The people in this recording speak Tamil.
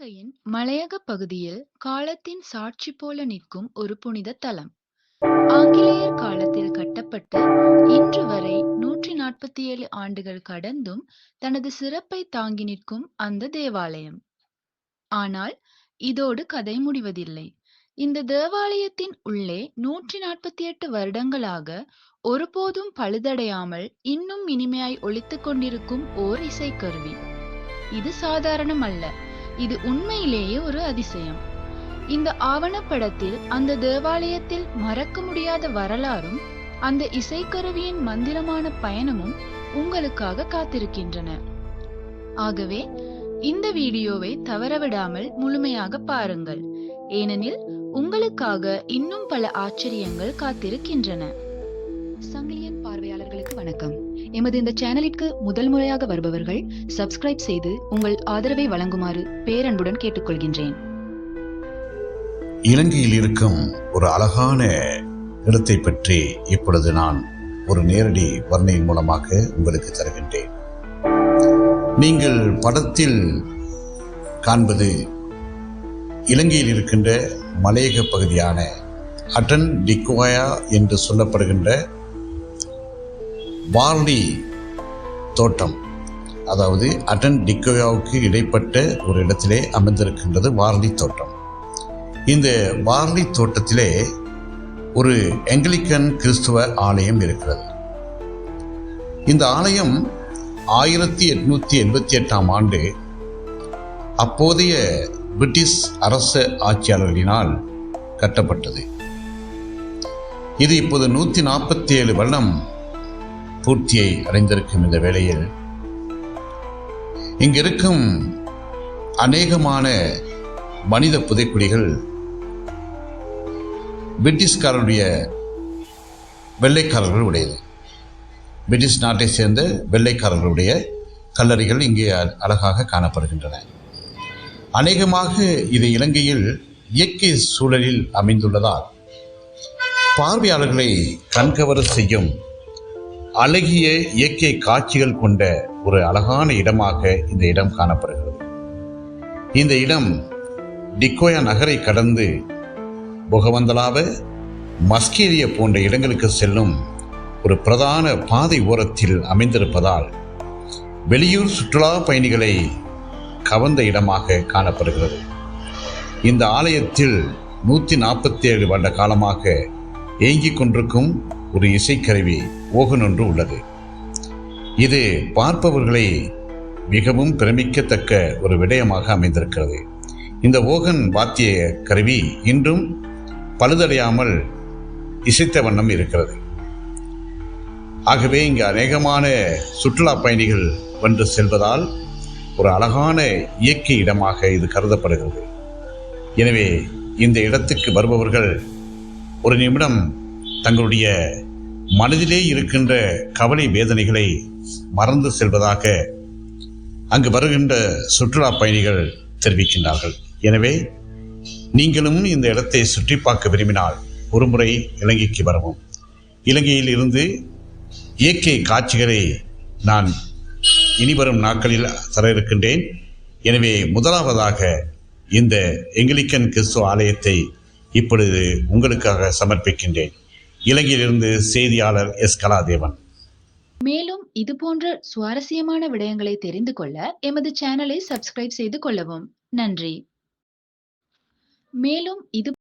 இலங்கையின் மலையக பகுதியில் காலத்தின் சாட்சி போல நிற்கும் ஒரு புனித தலம். ஆங்கிலேயர் காலத்தில் கட்டப்பட்டு இன்று வரை நூற்றி நாற்பத்தி ஏழு ஆண்டுகள் கடந்தும் தனது சிறப்பை தாங்கி நிற்கும் அந்த தேவாலயம். ஆனால் இதோடு கதை முடிவதில்லை. இந்த தேவாலயத்தின் உள்ளே நூற்றி நாற்பத்தி எட்டு வருடங்களாக ஒருபோதும் பழுதடையாமல் இன்னும் இனிமையாய் ஒழித்துக் கொண்டிருக்கும் ஓர் இசைக்கருவி. இது சாதாரணமல்ல. இது உண்மையிலேயே ஒரு அதிசயம். இந்த ஆவணப்படத்தில் அந்த தேவாலயத்தில் மறக்க முடியாத வரலாறும் அந்த இசைக்கருவியின் மந்திரமான பயணமும் உங்களுக்காக காத்திருக்கின்றன. ஆகவே இந்த வீடியோவை தவறவிடாமல் முழுமையாக பாருங்கள். ஏனெனில் உங்களுக்காக இன்னும் பல ஆச்சரியங்கள் காத்திருக்கின்றன. எமது இந்த சேனலிற்கு முதல் முறையாக வருபவர்கள் சப்ஸ்கிரைப் செய்து உங்கள் ஆதரவை வழங்குமாறு பேரன்புடன் கேட்டுக்கொள்கின்றேன். இலங்கையில் இருக்கும் ஒரு அழகான இடத்தை பற்றி இப்பொழுது நான் ஒரு நேரடி வர்ணையின் மூலமாக உங்களுக்கு தருகின்றேன் நீங்கள் படத்தில் காண்பது இலங்கையில் இருக்கின்ற மலையக பகுதியான அட்டன் டிக்குவாயா என்று சொல்லப்படுகின்ற வார்லி தோட்டம் அதாவது அட்டன் டிக்கோயாவுக்கு இடைப்பட்ட ஒரு இடத்திலே அமைந்திருக்கின்றது வார்லி தோட்டம். இந்த வார்லி தோட்டத்திலே ஒரு எங்கிலிக்கன் கிறிஸ்துவ ஆலயம் இருக்கிறது. இந்த ஆலயம் ஆயிரத்தி எட்நூற்றி எண்பத்தி எட்டாம் ஆண்டு அப்போதைய பிரிட்டிஷ் அரச ஆட்சியாளர்களினால் கட்டப்பட்டது. இது இப்போது நூற்றி நாற்பத்தி ஏழு வருடம் பூர்த்தியை அடைந்திருக்கும் இந்த வேளையில் இங்கிருக்கும் அநேகமான மனித புதைக்குழிகள் பிரிட்டிஷ்காரருடைய வெள்ளைக்காரர்கள் உடையது. பிரிட்டிஷ் நாட்டை சேர்ந்த வெள்ளைக்காரர்களுடைய கல்லறைகள் இங்கே அ- அழகாக காணப்படுகின்றன. அநேகமாக இது இலங்கையில் இயற்கை சூழலில் அமைந்துள்ளதால் பார்வையாளர்களை கண்கவர செய்யும் அழகிய இயற்கை காட்சிகள் கொண்ட ஒரு அழகான இடமாக இந்த இடம் காணப்படுகிறது. இந்த இடம் டிக்கோயா நகரை கடந்து புகவந்தலாவ மஸ்கேரிய போன்ற இடங்களுக்கு செல்லும் ஒரு பிரதான பாதை ஓரத்தில் அமைந்திருப்பதால் வெளியூர் சுற்றுலா பயணிகளை கவர்ந்த இடமாக காணப்படுகிறது. இந்த ஆலயத்தில் நூற்றி நாற்பத்தி ஏழு வருட காலமாக இயங்கிக் கொண்டிருக்கும் ஒரு இசைக்கருவி ஓகன் ஒன்று உள்ளது. இது பார்ப்பவர்களை மிகவும் பிரமிக்கத்தக்க ஒரு விடயமாக அமைந்திருக்கிறது. இந்த ஓகன் வாத்திய கருவி இன்றும் பழுதடையாமல் இசைத்த வண்ணம் இருக்கிறது. ஆகவே இங்கு அநேகமான சுற்றுலா பயணிகள் வந்து செல்வதால் ஒரு அழகான இயற்கை இடமாக இது கருதப்படுகிறது. எனவே இந்த இடத்துக்கு வருபவர்கள் ஒரு நிமிடம் தங்களுடைய மனதிலே இருக்கின்ற கவலை வேதனைகளை மறந்து செல்வதாக அங்கு வருகின்ற சுற்றுலா பயணிகள் தெரிவிக்கின்றார்கள். எனவே நீங்களும் இந்த இடத்தை சுற்றி பார்க்க விரும்பினால் ஒருமுறை இலங்கைக்கு வரவும். இலங்கையில் இருந்து இயற்கை காட்சிகளை நான் இனிவரும் நாட்களில் தர இருக்கின்றேன். எனவே முதலாவதாக இந்த எங்கிலிக்கன் கிறிஸ்துவ ஆலயத்தை இப்பொழுது உங்களுக்காக சமர்ப்பிக்கின்றேன். இலங்கையிலிருந்து செய்தியாளர் எஸ் கலாதேவன் மேலும் இது போன்ற சுவாரஸ்யமான விடயங்களை தெரிந்து கொள்ள எமது சேனலை சப்ஸ்கிரைப் செய்து கொள்ளவும். நன்றி. மேலும் இது